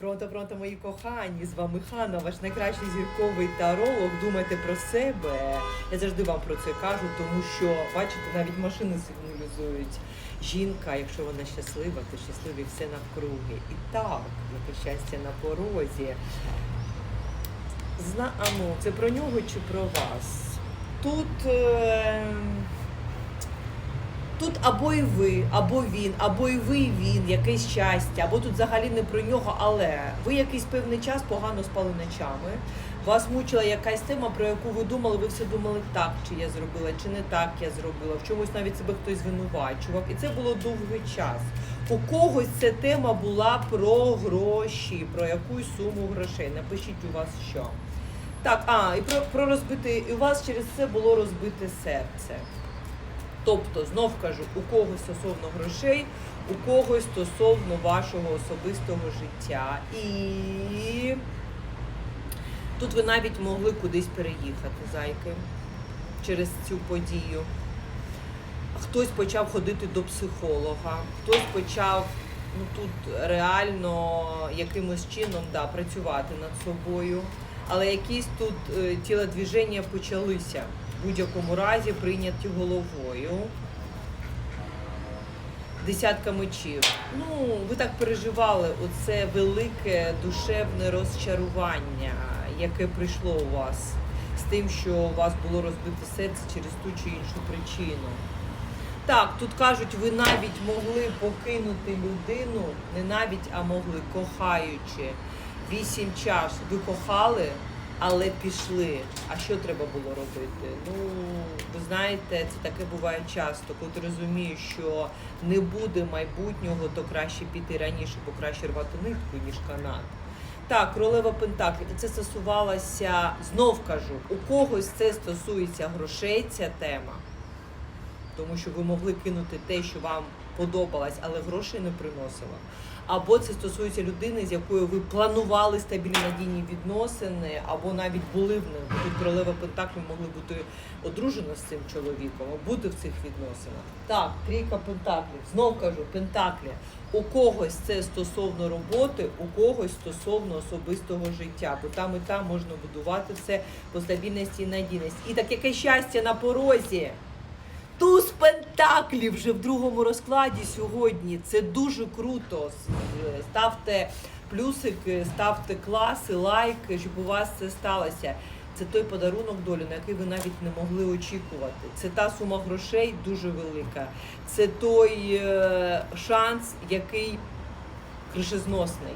Пронто, пронто, мої кохані, з вами Ханна, ваш найкращий зірковий таролог. Думайте про себе. Я завжди вам про це кажу, тому що, бачите, навіть машини сигналізують. Жінка, якщо вона щаслива, то щасливі все навкруги. І так, яке щастя на порозі. Зна... А ну, це про нього чи про вас? Тут. Е... Тут або і ви, або він, або і ви, і він, якесь щастя, або тут взагалі не про нього, але ви якийсь певний час погано спали ночами. Вас мучила якась тема, про яку ви думали, ви все думали так, чи я зробила, чи не так я зробила, в чомусь навіть себе хтось звинувачував. І це було довгий час. У когось ця тема була про гроші, про якусь суму грошей. Напишіть у вас що. Так, а, і про, про розбите, і у вас через це було розбите серце. Тобто, знов кажу, у когось стосовно грошей, у когось стосовно вашого особистого життя. І тут ви навіть могли кудись переїхати, зайки, через цю подію. Хтось почав ходити до психолога, хтось почав ну, тут реально якимось чином да, працювати над собою. Але якісь тут е, тілодвіження почалися в будь-якому разі прийняті головою. Десятка мечів. Ну, ви так переживали оце велике душевне розчарування, яке прийшло у вас з тим, що у вас було розбите серце через ту чи іншу причину. Так, тут кажуть, ви навіть могли покинути людину, не навіть, а могли, кохаючи. Вісім чаш. Ви кохали, але пішли. А що треба було робити? Ну, ви знаєте, це таке буває часто, коли ти розумієш, що не буде майбутнього, то краще піти раніше, бо краще рвати нитку, ніж канат. Так, королева Пентаклів. Це стосувалося, знов кажу, у когось це стосується грошей, ця тема. Тому що ви могли кинути те, що вам подобалось, але грошей не приносило. Або це стосується людини, з якою ви планували стабільні надійні відносини, або навіть були в них. Тут королева Пентаклів могли бути одружена з цим чоловіком, бути в цих відносинах. Так, трійка Пентаклів. Знов кажу, Пентаклі. У когось це стосовно роботи, у когось стосовно особистого життя, бо там і там можна будувати все по стабільності і надійності. І так яке щастя на порозі. Туз вже в другому розкладі сьогодні. Це дуже круто. Ставте плюсики, ставте класи, лайки, щоб у вас це сталося. Це той подарунок долі, на який ви навіть не могли очікувати. Це та сума грошей дуже велика. Це той е, шанс, який кришезносний.